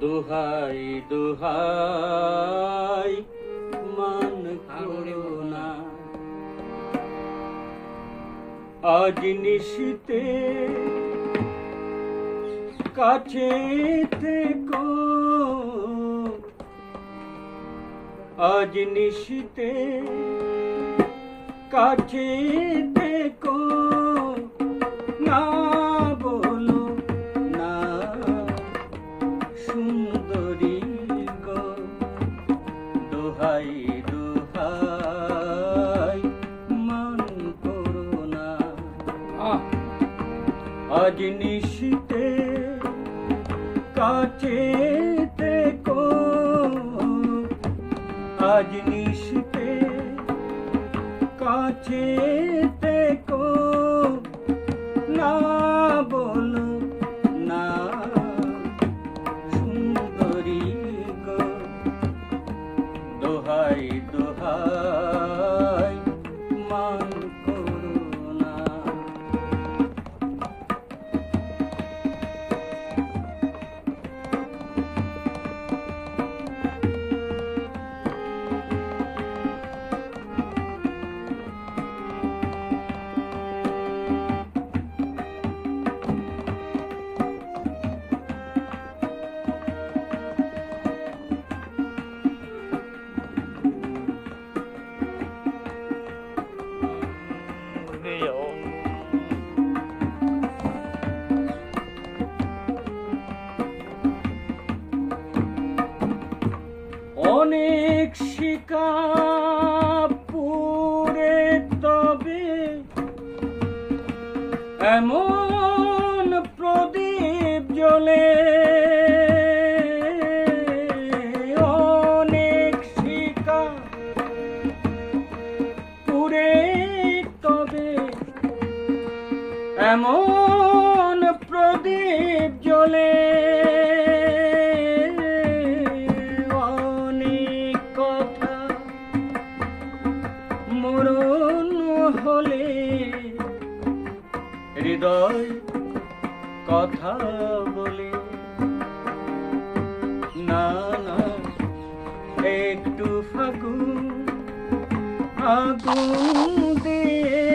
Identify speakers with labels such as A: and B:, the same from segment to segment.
A: দোহাই দুহাই মান করুণা আজ নিশিতে কাছে থেকো। আজ নিশিতে কাছে নিশিতে কাচেতে কো আজ নিশিতে কাছে শিকার পুরে তবে এমন প্রদীপ জ্বলে হৃদয় কথা বলি। না না একটু ফাগুন আগুন দিয়ে।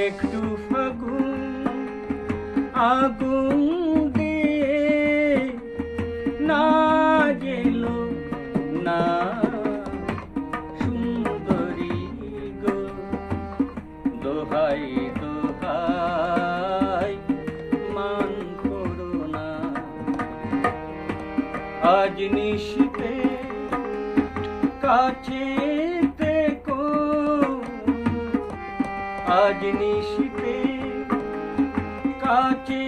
A: একটু ফাগুন আগুন আজ নিশিতে কাছে থেকো আজ নিশিতে কাছে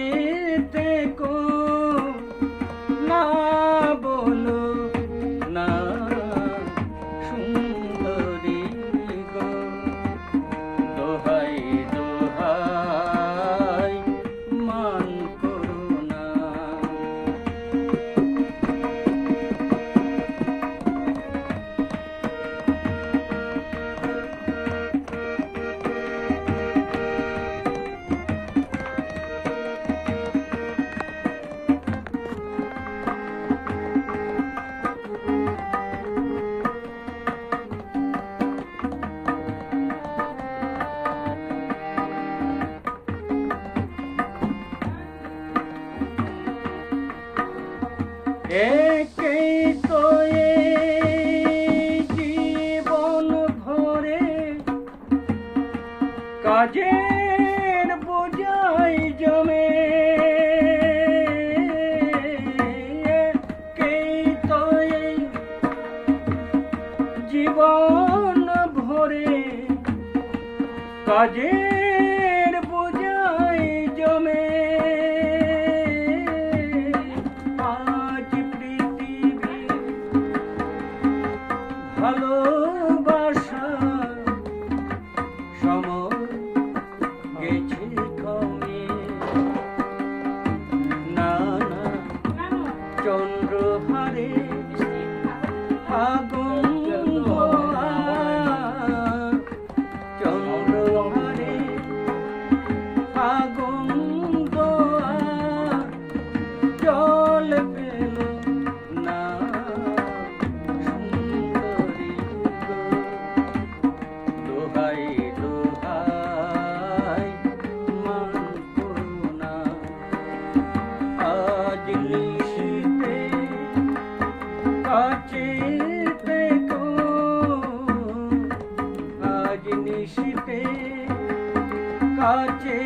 A: একেই তো জীবন ভরে কাজের বোঝাই জমে। একেই তো জীবন ভরে। কাজের দৃষ্টিতে কাছে